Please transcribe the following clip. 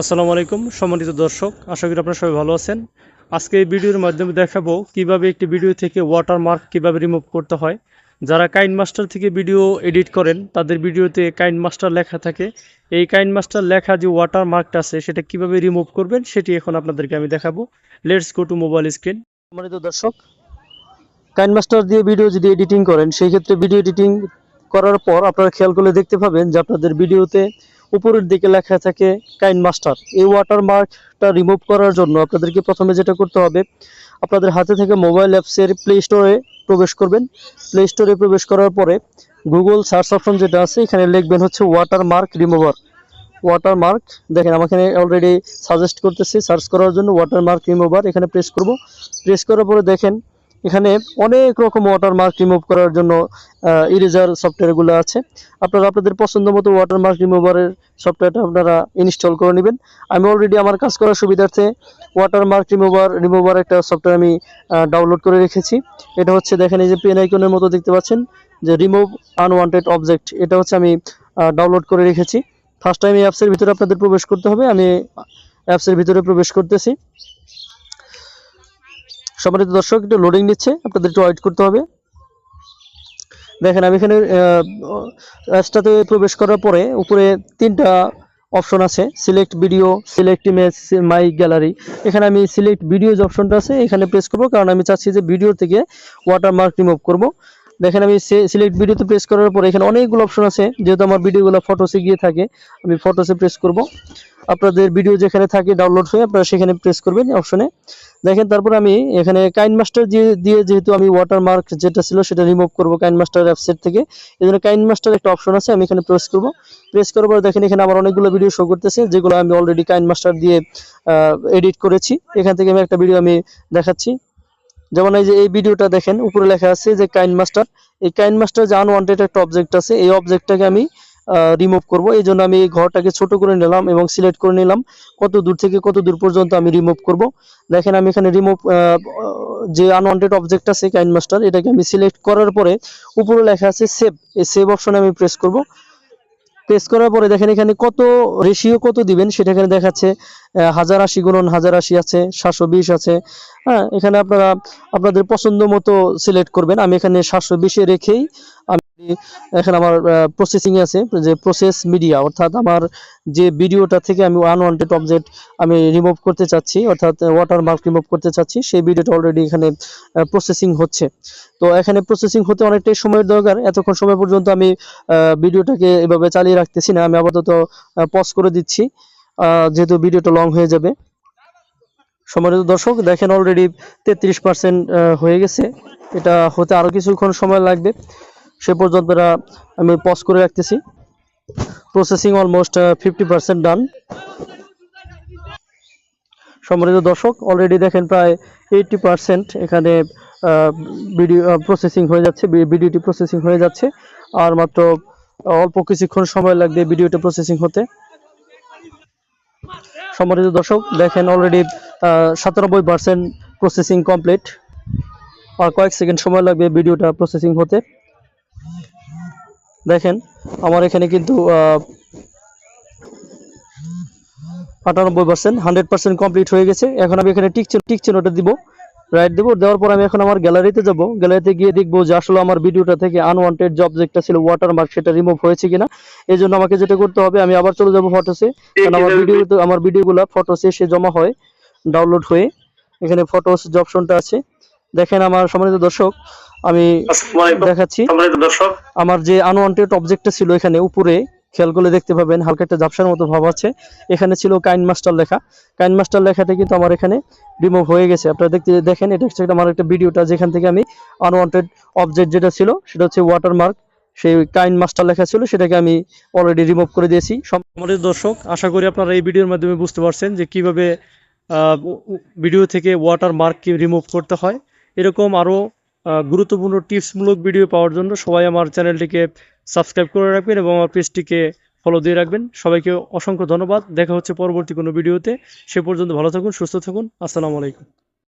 আসসালামু আলাইকুম, সম্মানিত দর্শক, আশা করি আপনারা সবাই ভালো আছেন। আজকে এই ভিডিওর মাধ্যমে দেখাবো কীভাবে একটি ভিডিও থেকে ওয়াটারমার্ক কীভাবে রিমুভ করতে হয়। যারা কাইন মাস্টার থেকে ভিডিও এডিট করেন, তাদের ভিডিওতে কাইন মাস্টার লেখা থাকে। এই কাইন মাস্টার লেখা যে ওয়াটারমার্কটা আছে, সেটা কীভাবে রিমুভ করবেন, সেটি এখন আপনাদেরকে আমি দেখাবো। Let's go to mobile screen সম্মানিত দর্শক, কাইন মাস্টার দিয়ে ভিডিও যদি এডিটিং করেন, সেই ক্ষেত্রে ভিডিও এডিটিং করার পর আপনারা খেয়াল করলে দেখতে পাবেন যে আপনাদের ভিডিওতে উপরের দিকে লেখা থাকে কাইন মাস্টার। এই ওয়াটারমার্কটা রিমুভ করার জন্য আপনাদেরকে প্রথমে যেটা করতে হবে, আপনাদের হাতে থেকে মোবাইল অ্যাপসের প্লে স্টোরে প্রবেশ করবেন। প্লে স্টোরে প্রবেশ করার পরে গুগল সার্চ অপশন যেটা আছে, এখানে লিখবেন হচ্ছে ওয়াটারমার্ক রিমুভার ওয়াটারমার্ক দেখেন আমাকে অলরেডি সাজেস্ট করতেছি সার্চ করার জন্য ওয়াটারমার্ক রিমুভার এখানে প্রেস করব। প্রেস করার পরে দেখেন এখানে অনেক রকম ওয়াটারমার্ক রিমুভ করার জন্য ইরেজার সফটওয়্যারগুলো আছে। আপনারা আপনাদের পছন্দ মতো ওয়াটারমার্ক রিমুভারের সফটওয়্যারটা আপনারা ইনস্টল করে নেবেন। আমি অলরেডি আমার কাজ করার সুবিধার্থে ওয়াটারমার্ক রিমুভার রিমুভার একটা সফটওয়্যার আমি ডাউনলোড করে রেখেছি। এটা হচ্ছে দেখেন এই যে পেন আইকনের মতো দেখতে পাচ্ছেন, যে রিমুভ আনওয়ান্টেড অবজেক্ট এটা হচ্ছে আমি ডাউনলোড করে রেখেছি। ফার্স্ট টাইম এই অ্যাপসের ভিতরে আপনাদের প্রবেশ করতে হবে, আমি অ্যাপসের ভিতরে প্রবেশ করতেছি। সম্মানিত দর্শক, একটু লোডিং নিচ্ছে আপনাদের একটু ওয়েট করতে হবে। দেখেন, আমি এখানে রাস্তাতে প্রবেশ করার পরে উপরে তিনটা অপশন আছে select video select image my gallery এখানে আমি সিলেক্ট ভিডিও যে অপশনটা আছে, এখানে প্রেস করব, কারণ আমি চাচ্ছি যে ভিডিও থেকে ওয়াটারমার্ক রিমুভ করব। দেখেন আমি সিলেক্ট ভিডিওতে প্রেস করার পরে এখানে অনেকগুলো অপশন আছে। যেহেতু আমার ভিডিওগুলো ফটোসে গিয়ে থাকে, আমি ফটোসে প্রেস করব। আপনাদের ভিডিও যেখানে থাকে ডাউনলোড হয়ে আপনারা সেখানে প্রেস করবেন অপশনে দেখেন তারপর আমি এখানে কাইন মাস্টার দিয়ে যেহেতু আমি ওয়াটারমার্ক যেটা ছিল সেটা রিমুভ করব কাইন মাস্টার অ্যাপসেট থেকে। এই জন্য কাইন মাস্টার একটা অপশন আছে, আমি এখানে প্রেস করব। প্রেস করার পর দেখেন এখানে আমার অনেকগুলো ভিডিও শো করতেছে, যেগুলো আমি অলরেডি কাইন মাস্টার দিয়ে এডিট করেছি। এখান থেকে আমি একটা ভিডিও আমি দেখাচ্ছি। যেমন এই যে এই ভিডিওটা দেখেন, উপরে লেখা আছে যে কাইন মাস্টার। এই কাইন মাস্টার যে আনওয়ান্টেড একটা অবজেক্ট আছে, এই অবজেক্টটাকে আমি রিমুভ করব। এই জন্য আমি এই ঘরটাকে ছোট করে নিলাম এবং সিলেক্ট করে নিলাম। কত দূর থেকে কত দূর পর্যন্ত আমি রিমুভ করব। দেখেন আমি এখানে রিমুভ যে আনওয়ান্টেড অবজেক্ট আছে, কাইন মাস্টার, এটাকে আমি সিলেক্ট করার পরে উপরে লেখা আছে সেভ এই সেভ অপশনে আমি প্রেস করব। প্রেস করার পরে দেখেন এখানে কত রেশিও কত দিবেন সেটা এখানে দেখাচ্ছে হাজার আশি গুণন হাজার আশি আছে, সাতশো বিশ আছে। হ্যাঁ এখানে আপনারা, আপনাদের পছন্দ মতো সিলেক্ট করবেন। আমি এখানে সাতশো বিশে রেখেই এখানে আমার প্রসেসিং আছে যে প্রসেস মিডিয়া অর্থাৎ আমার যে ভিডিওটা থেকে আমি আনওয়ান্টেড অবজেক্ট আমি রিমুভ করতে চাচ্ছি, অর্থাৎ ওয়াটারমার্ক রিমুভ করতে চাচ্ছি, সেই ভিডিওটা অলরেডি এখানে প্রসেসিং হচ্ছে। তো এখানে প্রসেসিং হতে অনেকটাই সময়ের দরকার। এতক্ষণ সময় পর্যন্ত আমি ভিডিওটাকে এভাবে চালিয়ে রাখতেছি না। আমি আপাতত পজ করে দিচ্ছি। যেহেতু ভিডিওটা লং হয়ে যাবে। সম্মানিত দর্শক, দেখেন অলরেডি তেত্রিশ পার্সেন্ট হয়ে গেছে। এটা হতে আরও কিছুক্ষণ সময় লাগবে। সে পর্যন্ত আমি পজ করে রাখতেছি। Processing almost fifty percent done সম্মানিত দর্শক অলরেডি দেখেন প্রায় এইটটি পার্সেন্ট এখানে ভিডিও প্রসেসিং হয়ে যাচ্ছে ভিডিওটি প্রসেসিং হয়ে যাচ্ছে। আর মাত্র অল্প কিছুক্ষণ সময় লাগবে ভিডিওটা প্রসেসিং হতে। সম্মানিত দর্শক, দেখেন অলরেডি সাতানব্বই পার্সেন্ট প্রসেসিং কমপ্লিট আর কয়েক সেকেন্ড সময় লাগবে ভিডিওটা প্রসেসিং হতে। দেখেন আমার এখানে কিন্তু আটানব্বই পার্সেন্ট হান্ড্রেড পার্সেন্ট কমপ্লিট হয়ে গেছে। এখন আমি এখানে টিক টিক চিহ্নটা দিব রাইট দেবো দেওয়ার পর আমি এখন আমার গ্যালারিতে যাব। গ্যালারিতে গিয়ে দেখব যে আসলে আমার ভিডিওটা থেকে আনওয়ান্টেড জব যেটা ছিল ওয়াটারমার্ক সেটা রিমুভ হয়েছে কিনা। এই জন্য আমাকে যেটা করতে হবে আমি আবার চলে যাব ফটোসে কারণ আমার ভিডিও আমার ভিডিওগুলো ফটোসে সে জমা হয় ডাউনলোড হয়ে। এখানে ফটোস যে অপশনটা আছে দেখেন আমার সম্মানিত দর্শক আমি দেখাচ্ছি। আমার যে আনওয়ান্টেড অবজেক্টটা ছিল এখানে উপরে খেয়াল করলে দেখতে পাবেন হালকা একটা ঝাপসার মতো ভাব আছে। এখানে ছিল কাইন মাস্টার লেখা। কাইন মাস্টার লেখাটা কিন্তু আমার এখানে রিমুভ হয়ে গেছে। আপনারা দেখতে দেখেন এটা হচ্ছে আমার একটা ভিডিওটা যেখান থেকে আমি আনওয়ান্টেড অবজেক্ট যেটা ছিল সেটা হচ্ছে ওয়াটারমার্ক সেই কাইন মাস্টার লেখা ছিল সেটাকে আমি অলরেডি রিমুভ করে দিয়েছি। আমাদের দর্শক আশা করি আপনারা এই ভিডিওর মাধ্যমে বুঝতে পারছেন যে কীভাবে ভিডিও থেকে ওয়াটার মার্ককে রিমুভ করতে হয়। এরকম আরও গুরুত্বপূর্ণ টিপসমূলক ভিডিও পাওয়ার জন্য সবাই আমার চ্যানেলটিকে সাবস্ক্রাইব করে রাখবেন এবং আমার পেজটিকে ফলো দিয়ে রাখবেন। সবাইকে অসংখ্য ধন্যবাদ। দেখা হচ্ছে পরবর্তী কোনো ভিডিওতে সে পর্যন্ত ভালো থাকুন, সুস্থ থাকুন। আসসালামু আলাইকুম।